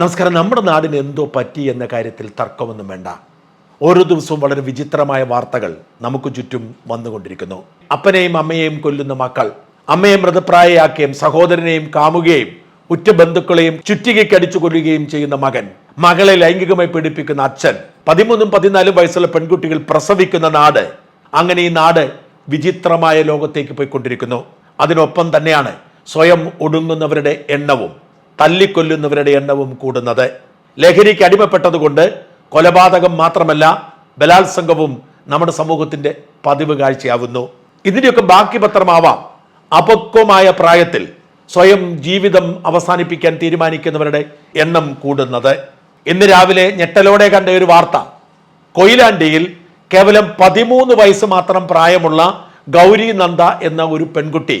നമസ്കാരം. നമ്മുടെ നാടിന് എന്തോ പറ്റി എന്ന കാര്യത്തിൽ തർക്കമൊന്നും വേണ്ട. ഓരോ ദിവസവും വളരെ വിചിത്രമായ വാർത്തകൾ നമുക്ക് ചുറ്റും വന്നുകൊണ്ടിരിക്കുന്നു. അപ്പനെയും അമ്മയെയും കൊല്ലുന്ന മക്കൾ അമ്മയെ മൃതപ്രായയാക്കുകയും സഹോദരനെയും കാമുകയും ഉറ്റ ബന്ധുക്കളെയും ചുറ്റികയ്ക്കടിച്ചു കൊല്ലുകയും ചെയ്യുന്ന മകൻ മകളെ ലൈംഗികമായി പീഡിപ്പിക്കുന്ന അച്ഛൻ പതിമൂന്നും പതിനാലും വയസ്സുള്ള പെൺകുട്ടികൾ പ്രസവിക്കുന്ന നാട് അങ്ങനെ ഈ നാട് വിചിത്രമായ ലോകത്തേക്ക് പോയിക്കൊണ്ടിരിക്കുന്നു. അതിനൊപ്പം തന്നെയാണ് സ്വയം ഒടുങ്ങുന്നവരുടെ എണ്ണവും തല്ലിക്കൊല്ലുന്നവരുടെ എണ്ണവും കൂടുന്നത്. ലഹരിക്ക് അടിമപ്പെട്ടതുകൊണ്ട് കൊലപാതകം മാത്രമല്ല ബലാത്സംഗവും നമ്മുടെ സമൂഹത്തിന്റെ പതിവ് കാഴ്ചയാവുന്നു. ഇതിന്റെയൊക്കെ ബാക്കി പത്രമാവാം. അപക്വമായ പ്രായത്തിൽ സ്വയം ജീവിതം അവസാനിപ്പിക്കാൻ തീരുമാനിക്കുന്നവരുടെ എണ്ണം കൂടുന്നത്. ഇന്ന് രാവിലെ ഞെട്ടലോടെ കണ്ട ഒരു വാർത്ത. കൊയിലാണ്ടിയിൽ കേവലം പതിമൂന്ന് വയസ്സ് മാത്രം പ്രായമുള്ള ഗൗരി നന്ദ എന്ന ഒരു പെൺകുട്ടി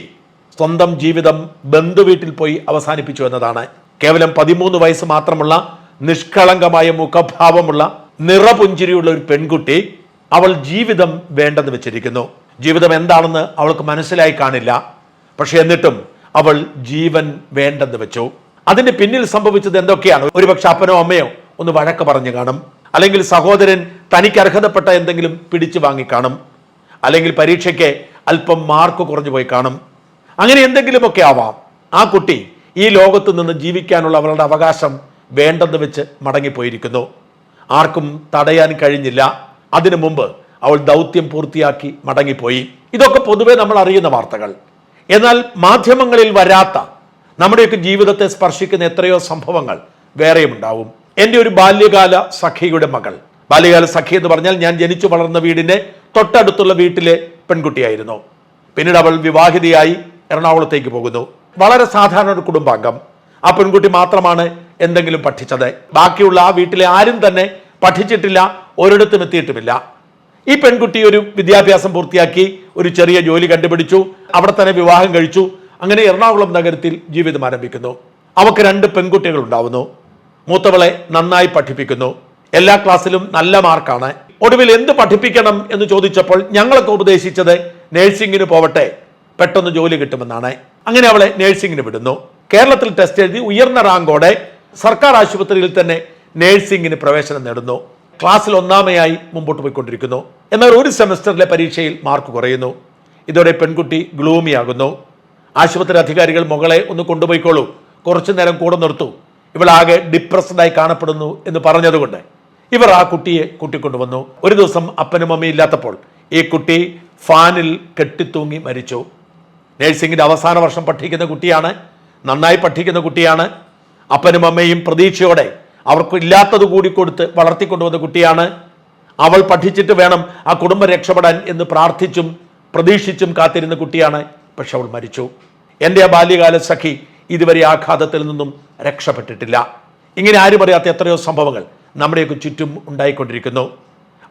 സ്വന്തം ജീവിതം ബന്ധുവീട്ടിൽ പോയി അവസാനിപ്പിച്ചു എന്നതാണ്. കേവലം പതിമൂന്ന് വയസ്സ് മാത്രമുള്ള നിഷ്കളങ്കമായ മുഖഭാവമുള്ള നിറപുഞ്ചിരിയുള്ള ഒരു പെൺകുട്ടി അവൾ ജീവിതം വേണ്ടെന്ന് വെച്ചിരിക്കുന്നു. ജീവിതം എന്താണെന്ന് അവൾക്ക് മനസ്സിലായി കാണില്ല. പക്ഷെ എന്നിട്ടും അവൾ ജീവൻ വേണ്ടെന്ന് വെച്ചു. അതിന് പിന്നിൽ സംഭവിച്ചത് എന്തൊക്കെയാണ്? ഒരുപക്ഷെ അപ്പനോ അമ്മയോ? ഒന്ന് വഴക്ക് പറഞ്ഞു കാണും. അല്ലെങ്കിൽ സഹോദരൻ തനിക്ക് അർഹതപ്പെട്ട എന്തെങ്കിലും പിടിച്ചു വാങ്ങിക്കാണും അല്ലെങ്കിൽ പരീക്ഷയ്ക്ക് അല്പം മാർക്ക് കുറഞ്ഞു പോയി കാണും. അങ്ങനെ എന്തെങ്കിലുമൊക്കെ ആവാം. ആ കുട്ടി ഈ ലോകത്ത് നിന്ന് ജീവിക്കാനുള്ള അവളുടെ അവകാശം വേണ്ടെന്ന് വെച്ച് മടങ്ങിപ്പോയിരിക്കുന്നു. ആർക്കും തടയാൻ കഴിഞ്ഞില്ല. അതിനു മുമ്പ് അവൾ ദൗത്യം പൂർത്തിയാക്കി മടങ്ങിപ്പോയി. ഇതൊക്കെ പൊതുവെ നമ്മൾ അറിയുന്ന വാർത്തകൾ. എന്നാൽ മാധ്യമങ്ങളിൽ വരാത്ത നമ്മുടെയൊക്കെ ജീവിതത്തെ സ്പർശിക്കുന്ന എത്രയോ സംഭവങ്ങൾ വേറെയും ഉണ്ടാവും. എന്റെ ഒരു ബാല്യകാല സഖിയുടെ മകൾ. ബാല്യകാല സഖി എന്ന് പറഞ്ഞാൽ ഞാൻ ജനിച്ചു വളർന്ന വീടിന്റെ തൊട്ടടുത്തുള്ള വീട്ടിലെ പെൺകുട്ടിയായിരുന്നു. പിന്നീട് അവൾ വിവാഹിതയായി എറണാകുളത്തേക്ക് പോകുന്നു. വളരെ സാധാരണ ഒരു കുടുംബാംഗം. ആ പെൺകുട്ടി മാത്രമാണ് എന്തെങ്കിലും പഠിച്ചത്. ബാക്കിയുള്ള ആ വീട്ടിലെ ആരും തന്നെ പഠിച്ചിട്ടില്ല ഒരിടത്തും എത്തിയിട്ടുമില്ല. ഈ പെൺകുട്ടി ഒരു വിദ്യാഭ്യാസം പൂർത്തിയാക്കി ഒരു ചെറിയ ജോലി കണ്ടുപിടിച്ചു അവിടെ തന്നെ വിവാഹം കഴിച്ചു അങ്ങനെ എറണാകുളം നഗരത്തിൽ ജീവിതം ആരംഭിക്കുന്നു. അവക്ക് രണ്ട് പെൺകുട്ടികൾ ഉണ്ടാവുന്നു. മൂത്തവളെ നന്നായി പഠിപ്പിക്കുന്നു. എല്ലാ ക്ലാസ്സിലും നല്ല മാർക്കാണ്. ഒടുവിൽ എന്ത് പഠിപ്പിക്കണം എന്ന് ചോദിച്ചപ്പോൾ ഞങ്ങളൊക്കെ ഉപദേശിച്ചത് നഴ്സിംഗിന് പോവട്ടെ പെട്ടെന്ന് ജോലി കിട്ടുമെന്നാണ്. അങ്ങനെ അവളെ നേഴ്സിംഗിന് വിടുന്നു. കേരളത്തിൽ ടെസ്റ്റ് എഴുതി ഉയർന്ന റാങ്കോടെ സർക്കാർ ആശുപത്രിയിൽ തന്നെ നേഴ്സിംഗിന് പ്രവേശനം നേടുന്നു. ക്ലാസ്സിൽ ഒന്നാമയായി മുമ്പോട്ട് പോയിക്കൊണ്ടിരിക്കുന്നു. എന്നാൽ ഒരു സെമസ്റ്ററിലെ പരീക്ഷയിൽ മാർക്ക് കുറയുന്നു. ഇതോടെ പെൺകുട്ടി ഗ്ലൂമിയാകുന്നു. ആശുപത്രി അധികാരികൾ മകളെ ഒന്ന് കൊണ്ടുപോയിക്കോളൂ. കുറച്ചു നേരം കൂടെ നിർത്തൂ. ഇവളാകെ ഡിപ്രസ്ഡായി കാണപ്പെടുന്നു എന്ന് പറഞ്ഞതുകൊണ്ട് ഇവർ ആ കുട്ടിയെ കൂട്ടിക്കൊണ്ടുവന്നു. ഒരു ദിവസം അപ്പനും അമ്മയും ഇല്ലാത്തപ്പോൾ ഈ കുട്ടി ഫാനിൽ കെട്ടിത്തൂങ്ങി മരിച്ചു. നഴ്സിംഗിന്റെ അവസാന വർഷം പഠിക്കുന്ന കുട്ടിയാണ് നന്നായി പഠിക്കുന്ന കുട്ടിയാണ്. അപ്പനും അമ്മയും പ്രതീക്ഷയോടെ അവർക്ക് ഇല്ലാത്തത് കൂടി കൊടുത്ത് വളർത്തിക്കൊണ്ടുവന്ന കുട്ടിയാണ്. അവൾ പഠിച്ചിട്ട് വേണം ആ കുടുംബം രക്ഷപ്പെടാൻ എന്ന് പ്രാർത്ഥിച്ചും പ്രതീക്ഷിച്ചും കാത്തിരുന്ന കുട്ടിയാണ്. പക്ഷെ അവൾ മരിച്ചു. എന്റെ ആ ബാല്യകാല സഖി ഇതുവരെ ആഘാതത്തിൽ നിന്നും രക്ഷപ്പെട്ടിട്ടില്ല. ഇങ്ങനെ ആരും അറിയാത്ത എത്രയോ സംഭവങ്ങൾ നമ്മുടെയൊക്കെ ചുറ്റും ഉണ്ടായിക്കൊണ്ടിരിക്കുന്നു.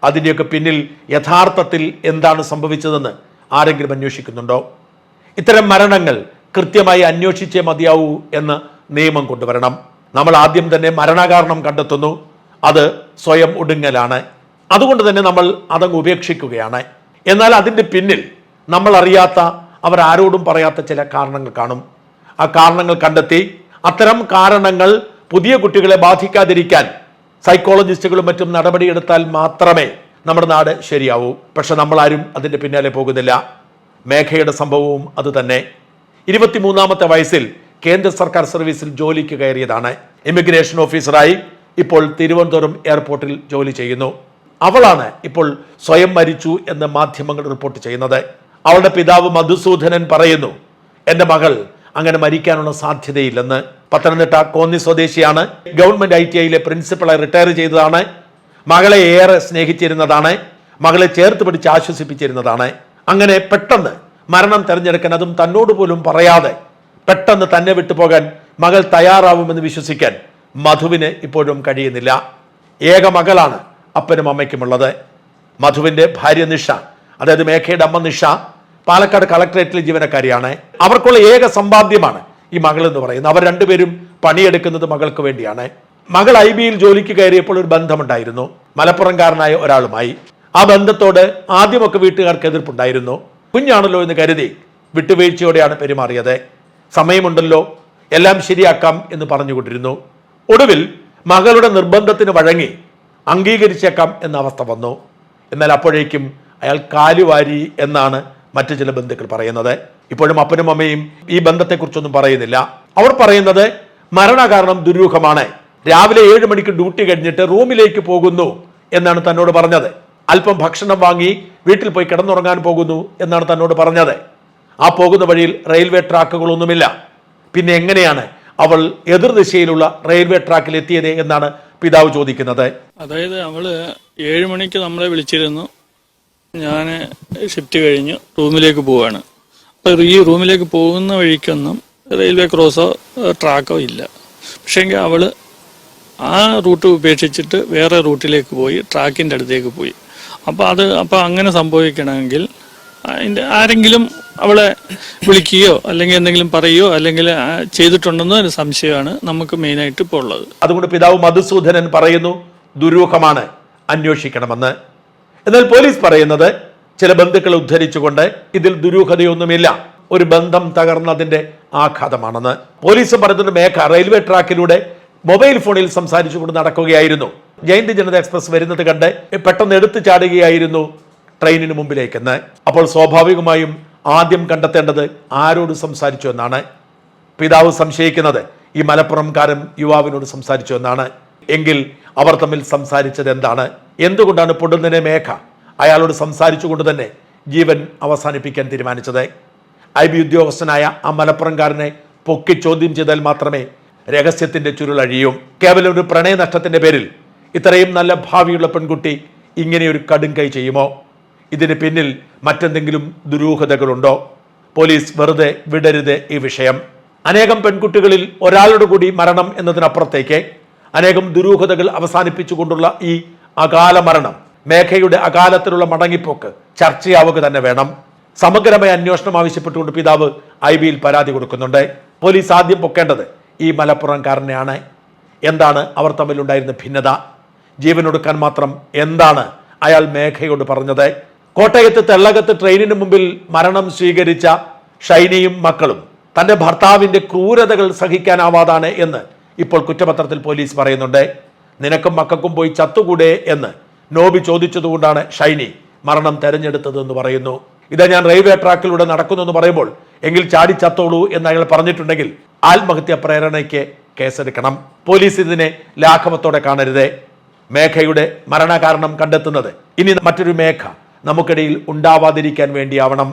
അതിന്റെയൊക്കെ പിന്നിൽ യഥാർത്ഥത്തിൽ എന്താണ് സംഭവിച്ചതെന്ന് ആരെങ്കിലും അന്വേഷിക്കുന്നുണ്ടോ? ഇത്തരം മരണങ്ങൾ കൃത്യമായി അന്വേഷിച്ചേ മതിയാവൂ എന്ന് നിയമം കൊണ്ടുവരണം. നമ്മൾ ആദ്യം തന്നെ മരണകാരണം കണ്ടെത്തുന്നു. അത് സ്വയം ഒടുങ്ങലാണ്. അതുകൊണ്ട് തന്നെ നമ്മൾ അതങ്ങ് ഉപേക്ഷിക്കുകയാണ്. എന്നാൽ അതിന്റെ പിന്നിൽ നമ്മൾ അറിയാത്ത അവർ ആരോടും പറയാത്ത ചില കാരണങ്ങൾ കാണും. ആ കാരണങ്ങൾ കണ്ടെത്തി അത്തരം കാരണങ്ങൾ പുതിയ കുട്ടികളെ ബാധിക്കാതിരിക്കാൻ സൈക്കോളജിസ്റ്റുകളും മറ്റും നടപടിയെടുത്താൽ മാത്രമേ നമ്മുടെ നാട് ശരിയാവൂ. പക്ഷെ നമ്മളാരും അതിന്റെ പിന്നാലെ പോകുന്നില്ല. മേഘയുടെ സംഭവവും അതുതന്നെ. ഇരുപത്തിമൂന്നാമത്തെ വയസ്സിൽ കേന്ദ്ര സർക്കാർ സർവീസിൽ ജോലിക്ക് കയറിയതാണ്. ഇമിഗ്രേഷൻ ഓഫീസറായി ഇപ്പോൾ തിരുവനന്തപുരം എയർപോർട്ടിൽ ജോലി ചെയ്യുന്നു. അവളാണ് ഇപ്പോൾ സ്വയം മരിച്ചു എന്ന് മാധ്യമങ്ങൾ റിപ്പോർട്ട് ചെയ്യുന്നത്. അവളുടെ പിതാവ് മധുസൂദനൻ പറയുന്നു എന്റെ മകൾ അങ്ങനെ മരിക്കാനുള്ള സാധ്യതയില്ലെന്ന്. പത്തനംതിട്ട കോന്നി സ്വദേശിയാണ്. ഗവൺമെന്റ് ഐ ടി ഐയിലെ പ്രിൻസിപ്പളായി റിട്ടയർ ചെയ്തതാണ്. മകളെ ഏറെ സ്നേഹിച്ചിരുന്നതാണ്. മകളെ ചേർത്ത് പിടിച്ച് ആശ്വസിപ്പിച്ചിരുന്നതാണ്. അങ്ങനെ പെട്ടെന്ന് മരണം തിരഞ്ഞെടുക്കാൻ അതും തന്നോട് പോലും പറയാതെ പെട്ടെന്ന് തന്നെ വിട്ടുപോകാൻ മകൾ തയ്യാറാവുമെന്ന് വിശ്വസിക്കാൻ മധുവിന് ഇപ്പോഴും കഴിയുന്നില്ല. ഏക മകളാണ് അപ്പനും അമ്മയ്ക്കുമുള്ളത്. മധുവിന്റെ ഭാര്യ നിഷ അതായത് മേഘയുടെ അമ്മ നിഷ പാലക്കാട് കളക്ടറേറ്റിലെ ജീവനക്കാരിയാണ്. അവർക്കുള്ള ഏക സമ്പാദ്യമാണ് ഈ മകൾ എന്ന് പറയുന്നത്. അവർ രണ്ടുപേരും പണിയെടുക്കുന്നത് മകൾക്ക് വേണ്ടിയാണ്. മകൾ ഐ ബിയിൽ ജോലിക്ക് കയറിയപ്പോൾ ഒരു ബന്ധമുണ്ടായിരുന്നു. മലപ്പുറംകാരനായ ഒരാളുമായി. ആ ബന്ധത്തോട് ആദ്യമൊക്കെ വീട്ടുകാർക്ക് എതിർപ്പുണ്ടായിരുന്നു കുഞ്ഞാണല്ലോ എന്ന് കരുതി വിട്ടുവീഴ്ചയോടെയാണ് പെരുമാറിയത്. സമയമുണ്ടല്ലോ എല്ലാം ശരിയാക്കാം എന്ന് പറഞ്ഞുകൊണ്ടിരുന്നു. ഒടുവിൽ മകളുടെ നിർബന്ധത്തിന് വഴങ്ങി അംഗീകരിച്ചേക്കാം എന്ന അവസ്ഥ വന്നു. എന്നാൽ അപ്പോഴേക്കും അയാൾ കാലുവാരി എന്നാണ് മറ്റു ചില ബന്ധുക്കൾ പറയുന്നത്. ഇപ്പോഴും അപ്പനും അമ്മയും ഈ ബന്ധത്തെക്കുറിച്ചൊന്നും പറയുന്നില്ല. അവർ പറയുന്നത് മരണകാരണം ദുരൂഹമാണ്. രാവിലെ ഏഴ് മണിക്ക് ഡ്യൂട്ടി കഴിഞ്ഞിട്ട് റൂമിലേക്ക് പോകുന്നു എന്നാണ് തന്നോട് പറഞ്ഞത്. അല്പം ഭക്ഷണം വാങ്ങി വീട്ടിൽ പോയി കിടന്നുറങ്ങാൻ പോകുന്നു എന്നാണ് തന്നോട് പറഞ്ഞത്. ആ പോകുന്ന വഴിയിൽ റെയിൽവേ ട്രാക്കുകളൊന്നുമില്ല. പിന്നെ എങ്ങനെയാണ് അവൾ എതിർദിശയിലുള്ള റെയിൽവേ ട്രാക്കിൽ എത്തിയത് എന്നാണ് പിതാവ് ചോദിക്കുന്നത്. അതായത് അവൾ ഏഴ് മണിക്ക് നമ്മളെ വിളിച്ചിരുന്നു. ഞാൻ ഷിഫ്റ്റ് കഴിഞ്ഞു റൂമിലേക്ക് പോവാണ്. അപ്പോൾ ഈ റൂമിലേക്ക് പോകുന്ന വഴിക്കൊന്നും റെയിൽവേ ക്രോസോ ട്രാക്കോ ഇല്ല. പക്ഷേങ്കിൽ അവൾ ആ റൂട്ട് ഉപേക്ഷിച്ചിട്ട് വേറെ റൂട്ടിലേക്ക് പോയി ട്രാക്കിന്റെ അടുത്തേക്ക് പോയി. അപ്പോൾ അത് അപ്പോൾ അങ്ങനെ സംഭവിക്കണമെങ്കിൽ അതിന്റെ ആരെങ്കിലും അവളെ വിളിക്കുകയോ അല്ലെങ്കിൽ എന്തെങ്കിലും പറയുകയോ അല്ലെങ്കിൽ ചെയ്തിട്ടുണ്ടെന്നോ ഒരു സംശയമാണ് നമുക്ക് മെയിനായിട്ട് ഇപ്പോൾ ഉള്ളത്. അതുകൊണ്ട് പിതാവ് മധുസൂദനൻ പറയുന്നു ദുരൂഹമാണ് അന്വേഷിക്കണമെന്ന്. എന്നാൽ പോലീസ് പറയുന്നത് ചില ബന്ധുക്കളെ ഉദ്ധരിച്ചുകൊണ്ട് ഇതിൽ ദുരൂഹതയൊന്നുമില്ല ഒരു ബന്ധം തകർന്നതിന്റെ ആഘാതമാണെന്ന്. പോലീസ് പറയുന്നത് മേഘ റെയിൽവേ ട്രാക്കിലൂടെ മൊബൈൽ ഫോണിൽ സംസാരിച്ചുകൊണ്ട് നടക്കുകയായിരുന്നു. ജയന്തി ജനത എക്സ്പ്രസ് വരുന്നത് കണ്ട് പെട്ടെന്ന് എടുത്തു ചാടുകയായിരുന്നു ട്രെയിനിന് മുമ്പിലേക്കെന്ന്. അപ്പോൾ സ്വാഭാവികമായും ആദ്യം കണ്ടെത്തേണ്ടത് ആരോട് സംസാരിച്ചു എന്നാണ്. പിതാവ് സംശയിക്കുന്നത് ഈ മലപ്പുറംകാരൻ യുവാവിനോട് സംസാരിച്ചു എന്നാണ്. എങ്കിൽ അവർ തമ്മിൽ സംസാരിച്ചത് എന്താണ്? എന്തുകൊണ്ടാണ് പൊടുന്നനെ മേഘ അയാളോട് സംസാരിച്ചുകൊണ്ട് തന്നെ ജീവൻ അവസാനിപ്പിക്കാൻ തീരുമാനിച്ചത്? ഐ ബി ഉദ്യോഗസ്ഥനായ ആ മലപ്പുറംകാരനെ പൊക്കി ചോദ്യം ചെയ്താൽ മാത്രമേ രഹസ്യത്തിന്റെ ചുരുളഴിയും കേവലം ഒരു പ്രണയനഷ്ടത്തിന്റെ പേരിൽ ഇത്രയും നല്ല ഭാവിയുള്ള പെൺകുട്ടി ഇങ്ങനെ ഒരു കടും കൈ ചെയ്യുമോ? ഇതിന് പിന്നിൽ മറ്റെന്തെങ്കിലും ദുരൂഹതകളുണ്ടോ? പോലീസ് വെറുതെ വിടരുത് ഈ വിഷയം. അനേകം പെൺകുട്ടികളിൽ ഒരാളുടെ കൂടി മരണം എന്നതിനപ്പുറത്തേക്ക് അനേകം ദുരൂഹതകൾ അവസാനിപ്പിച്ചുകൊണ്ടുള്ള ഈ അകാല മരണം മേഘയുടെ അകാലത്തിലുള്ള മടങ്ങിപ്പോക്ക് ചർച്ചയാവുക തന്നെ വേണം. സമഗ്രമായ അന്വേഷണം ആവശ്യപ്പെട്ടുകൊണ്ട് പിതാവ് ഐ ബിയിൽ പരാതി കൊടുക്കുന്നുണ്ട്. പോലീസ് ആദ്യം പൊക്കേണ്ടത് ഈ മലപ്പുറംകാരനെയാണ്. എന്താണ് അവർ തമ്മിലുണ്ടായിരുന്ന ഭിന്നത? ജീവനൊടുക്കാൻ മാത്രം എന്താണ് അയാൾ മേഘയോട് പറഞ്ഞത്? കോട്ടയത്ത് തെള്ളകത്ത് ട്രെയിനിന് മുമ്പിൽ മരണം സ്വീകരിച്ച ഷൈനിയും മക്കളും തന്റെ ഭർത്താവിന്റെ ക്രൂരതകൾ സഹിക്കാനാവാതാണ് എന്ന് ഇപ്പോൾ കുറ്റപത്രത്തിൽ പോലീസ് പറയുന്നുണ്ട്. നിനക്കും മക്കൾക്കും പോയി ചത്തുകൂടെ എന്ന് നോബി ചോദിച്ചതുകൊണ്ടാണ് ഷൈനി മരണം തെരഞ്ഞെടുത്തതെന്ന് പറയുന്നു. ഇത് ഞാൻ റെയിൽവേ ട്രാക്കിലൂടെ നടക്കുന്നു എന്ന് പറയുമ്പോൾ എങ്കിൽ ചാടി ചത്തോളൂ എന്ന് അയാൾ പറഞ്ഞിട്ടുണ്ടെങ്കിൽ ആത്മഹത്യ പ്രേരണയ്ക്ക് കേസെടുക്കണം. പോലീസ് ഇതിനെ ലാഘവത്തോടെ കാണരുത്. മേഘയുടെ മരണകാരണം കണ്ടെത്തുന്നത്. ഇനി മറ്റൊരു മേഘ നമുക്കിടയിൽ ഉണ്ടാവാതിരിക്കാൻ വേണ്ടിയാവണം.